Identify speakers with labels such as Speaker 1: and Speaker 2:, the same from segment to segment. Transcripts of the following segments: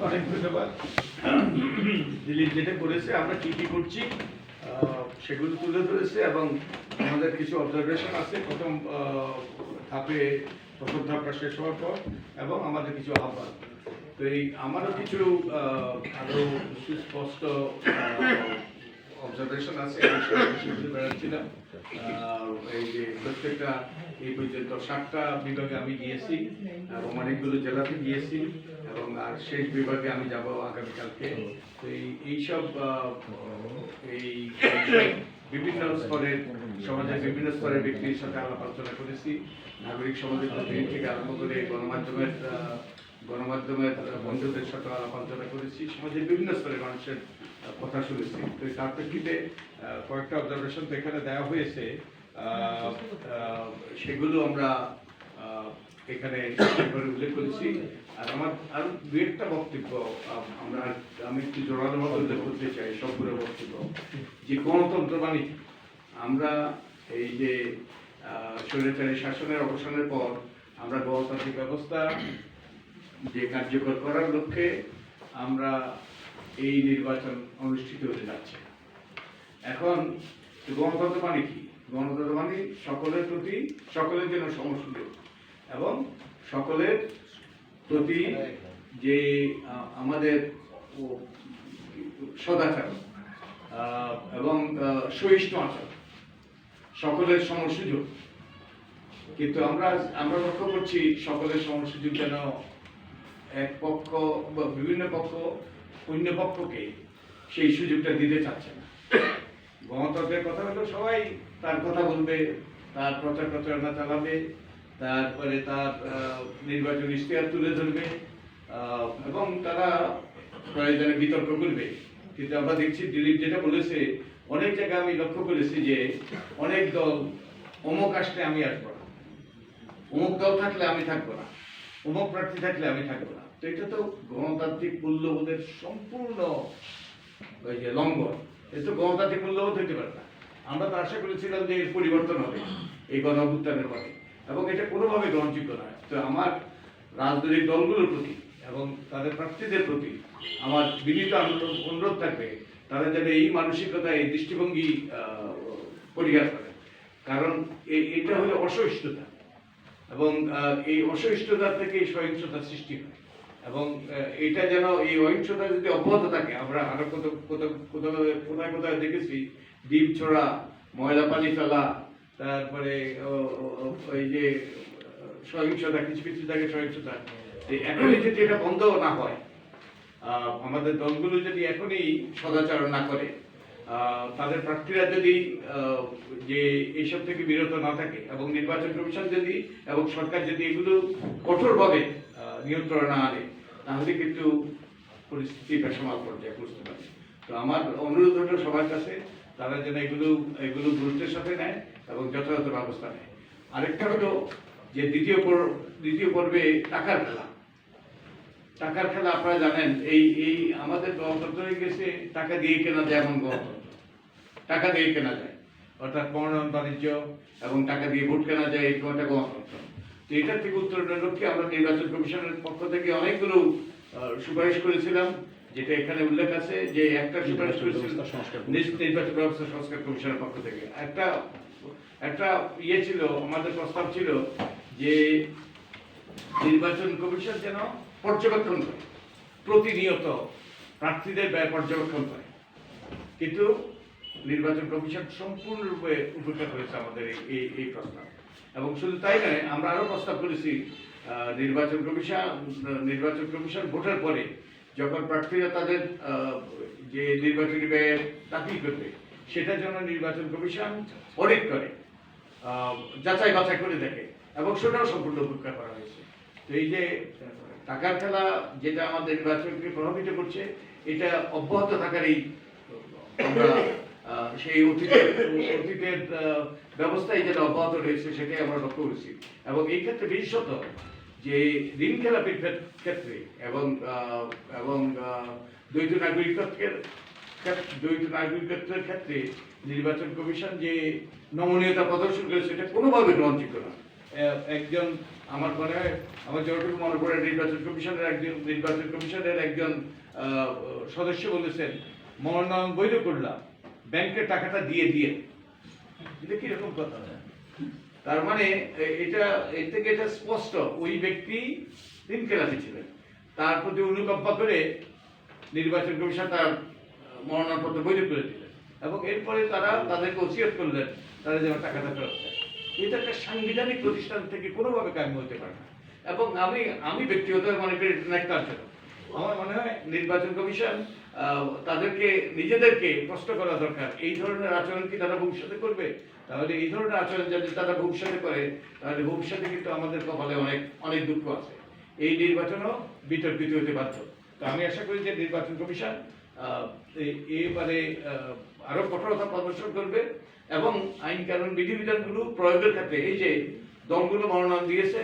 Speaker 1: অনেক ধন্যবাদ দিলীপ যেটা করেছে আমরা কি কি করছি সেগুলো তুলে ধরেছে এবং আমাদের কিছু অবজারভেশন আছে। প্রথম ধাপে প্রথম ধাপটা শেষ হওয়ার পর এবং আমাদের কিছু আহ্বান। তো এই আমারও কিছু আহ, আরও সুস্পষ্ট অবজারভেশন আছে এই যে প্রত্যেকটা এই পর্যন্ত বিভাগে আমি গিয়েছি, এবং অনেকগুলো জেলাতে গিয়েছি, এবং আর শেষ বিভাগে আমি যাব আগামীকালকে। তো এই এইসব এই বিভিন্ন স্তরের সমাজের বিভিন্ন স্তরের ব্যক্তির সাথে আলাপ আলোচনা করেছি। নাগরিক সমাজের প্রতিনিধি থেকে আরম্ভ করে গণমাধ্যমের গণমাধ্যমের বন্ধুদের সাথে আলাপ আলোচনা করেছি, সমাজের বিভিন্ন স্তরের মানুষের কথা শুনেছি। তো তার প্রেক্ষিতে কয়েকটা অবজারভেশন তো এখানে দেওয়া হয়েছে। সেগুলো আমরা এখানে উল্লেখ করেছি। আর আমার আরও দু একটা বক্তব্য আমরা আমি একটু জোরালোভাবে উল্লেখ করতে চাই, সবগুলো বক্তব্য। যে গণতন্ত্র মানে আমরা এই যে স্বৈরাচারী শাসনের অবসানের পর আমরা গণতান্ত্রিক ব্যবস্থা যে কার্যকর করার লক্ষ্যে আমরা এই নির্বাচন অনুষ্ঠিত হতে যাচ্ছে। এখন গণতন্ত্র মানে কি? গণতন্ত্র মানে সকলের প্রতি, সকলের জন্য সমসুযোগ এবং সকলের প্রতি যে আমাদের সদাচার এবং সহিষ্ণু আচরণ, সকলের সমসুযোগ কিন্তু আমরা আমরা লক্ষ্য করছি সকলের সমসুযোগ যেন এক পক্ষ বা বিভিন্ন পক্ষ, অন্য পক্ষকে সেই সুযোগটা দিতে চাচ্ছে না। গণতন্ত্রের কথা হলো সবাই তার কথা বলবে, তার প্রচার প্রচারণা চালাবে, তারপরে তার নির্বাচন ইশতেহার তুলে ধরবে এবং তারা প্রয়োজনে বিতর্ক করবে। কিন্তু আমরা দেখছি দিলীপ যেটা বলেছে, অনেক জায়গায় আমি লক্ষ্য করেছি যে অনেক দল অমুক আসলে আমি আসব না। অমুক দল থাকলে আমি থাকব না। অমুক প্রার্থী থাকলে আমি থাকব না। তো এটা তো গণতান্ত্রিক মূল্যবোধের সম্পূর্ণ, ওই যে লঙ্ঘন। এ তো গণতান্ত্রিক মূল্যবোধ হইতে পারে না। আমরা তো আশা করেছিলাম যে এর পরিবর্তন হবে, এই গণ অভ্যুত্থানের পরে এবং এটা কোনোভাবে গ্রহণযোগ্য নয়। তো আমার রাজনৈতিক দলগুলোর প্রতি এবং তাদের প্রার্থীদের প্রতি আমার বিনীত অনুরোধ- থাকবে, তারা যেন এই মানসিকতা এই দৃষ্টিভঙ্গি পরিহার করে। কারণ এটা হলো অসহিষ্ণুতা। এবং এই অসহিষ্ণুতা থেকে এই সহিংসতার সৃষ্টি হয়। এবং এটা যেন এই অহিংসতা যদি অব্যাহত থাকে, আমরা আরও কত কোথাও কোথায় কোথায় দেখেছি, ডিম ছোড়া, ময়লা পানি ফেলা, তারপরে ওই যে, সহিংসতা, কিছু কিছু জায়গায় সহিংসতা। এখনই যদি এটা বন্ধ না হয় আমাদের দলগুলো যদি এখনই সদাচরণ না করে তাদের প্রার্থীরা যদি যে এইসব থেকে বিরত না থাকে এবং নির্বাচন কমিশন যদি এবং সরকার যদি এগুলো কঠোরভাবে নিয়ন্ত্রণ না আনে, তাহলে কিন্তু পরিস্থিতি বেসামাল পর্যায়ে বুঝতে পারে। তো আমার অনুরোধ হলো সবার কাছে, তারা যেন এগুলো এগুলো গুরুত্বের সাথে নেয় এবং যথাযথ ব্যবস্থা নেয়। আরেকটা হলো যে দ্বিতীয় দ্বিতীয় পর্বে টাকার খেলা। টাকার খেলা আপনারা জানেন এই এই আমাদের গণতন্ত্র গেছে টাকা দিয়ে কেনা যায় এমন গণতন্ত্র। টাকা দিয়ে কেনা যায়। অর্থাৎ পণন বাণিজ্য এবং টাকা দিয়ে ভোট কেনা যায় এই একটা গণতন্ত্র। তো এটার থেকে উত্তরণের লক্ষ্যে আমরা নির্বাচন কমিশনের পক্ষ থেকে অনেকগুলো সুপারিশ করেছিলাম যেটা এখানে উল্লেখ আছে যে একটা সুপারিশ নিজ- নির্বাচন ব্যবস্থা সংস্কার কমিশনের পক্ষ থেকে। একটা একটা ইয়ে ছিল আমাদের প্রস্তাব ছিল যে নির্বাচন কমিশন যেন পর্যবেক্ষণ করে, প্রতিনিয়ত প্রার্থীদের ব্যয় পর্যবেক্ষণ করে। কিন্তু নির্বাচন কমিশন সম্পূর্ণরূপে উপেক্ষা করেছে আমাদের এই- এই প্রস্তাব। এবং শুধু তাই নয়, আমরা আরও প্রস্তাব করেছি নির্বাচন কমিশন নির্বাচন কমিশন ভোটের পরে যখন প্রার্থীরা তাদের যে নির্বাচনী ব্যয় দাখিল করবে সেটার জন্য নির্বাচন কমিশন অডিট করে যাচাই বাছাই করে দেখে। এবং সেটাও সম্পূর্ণ উপেক্ষা করা হয়েছে। তো এই যে টাকার খেলা যেটা আমাদের নির্বাচনকে প্রভাবিত করছে এটা অব্যাহত আমরা আহ, সেই অতীতের অতীতের ব্যবস্থায় যেটা অব্যাহত রয়েছে সেটাই আমরা লক্ষ্য করেছি। এবং এই ক্ষেত্রে বিশেষত যে ঋণ খেলাপির ক্ষেত- ক্ষেত্রে এবং এবং দ্বৈত নাগরিকত্বের দ্বৈত নাগরিকত্বের ক্ষেত্রে নির্বাচন কমিশন যে নমনীয়তা প্রদর্শন করেছে সেটা কোনোভাবে গ্রহণযোগ্য না একজন আমার মনে হয় আমার যতটুকু মনে পড়ে, নির্বাচন কমিশনের একজন, নির্বাচন কমিশনের একজন সদস্য বলেছেন, মনোনয়ন বৈধ করলাম ব্যাংকের টাকাটা দিয়ে দিয়ে। এটা কীরকম কথা? তার মানে এটা, এর থেকে এটা স্পষ্ট, ওই ব্যক্তি তিন কেলাসে ছিলেন। তার প্রতি অনুকম্পা করে নির্বাচন কমিশন তার, মনোনয়নপত্র বৈধ করে দিলেন। এবং এরপরে তারা তাদেরকে ওসিয়ত করলেন, তারা যেন টাকাটা ফেরত দেয়। এটা একটা সাংবিধানিক প্রতিষ্ঠান থেকে কোনোভাবে কায়েম হতে পারে না। এবং আমি আমি ব্যক্তিগত মনে করি আমার মনে হয় নির্বাচন কমিশন তাদেরকে, নিজেদেরকে কষ্ট করা দরকার। এই ধরনের আচরণ কি তারা ভবিষ্যতে করবে? তাহলে এই ধরনের আচরণ যদি তারা ভবিষ্যতে করে, তাহলে ভবিষ্যতে কিন্তু আমাদের কপালে অনেক অনেক দুঃখ আছে। এই নির্বাচনও বিতর্কিত হতে বাধ্য। তো আমি আশা করি যে নির্বাচন কমিশন এবারে আহ, আরও কঠোরতা প্রদর্শন করবে এবং আইন কানুন বিধিবিধানগুলো প্রয়োগের ক্ষেত্রে এই যে দলগুলো মনোনয়ন দিয়েছে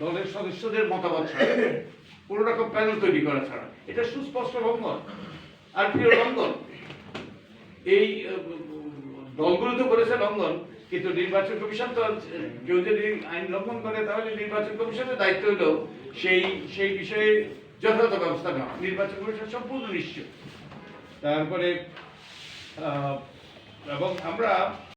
Speaker 1: দলের সদস্যদের মতামত ছাড়া কোন রকম প্যানেল তৈরি করা ছাড়া এটা সুস্পষ্ট লঙ্ঘন আর প্রিয় লঙ্ঘন এই দলগুলো তো করেছে লঙ্ঘন কিন্তু নির্বাচন কমিশন তো কেউ যদি আইন লঙ্ঘন করে তাহলে নির্বাচন কমিশনের দায়িত্ব হলো সেই সেই বিষয়ে যথাযথ ব্যবস্থা নেওয়া নির্বাচন কমিশন সম্পূর্ণ নিশ্চিত। তারপরে এবং আমরা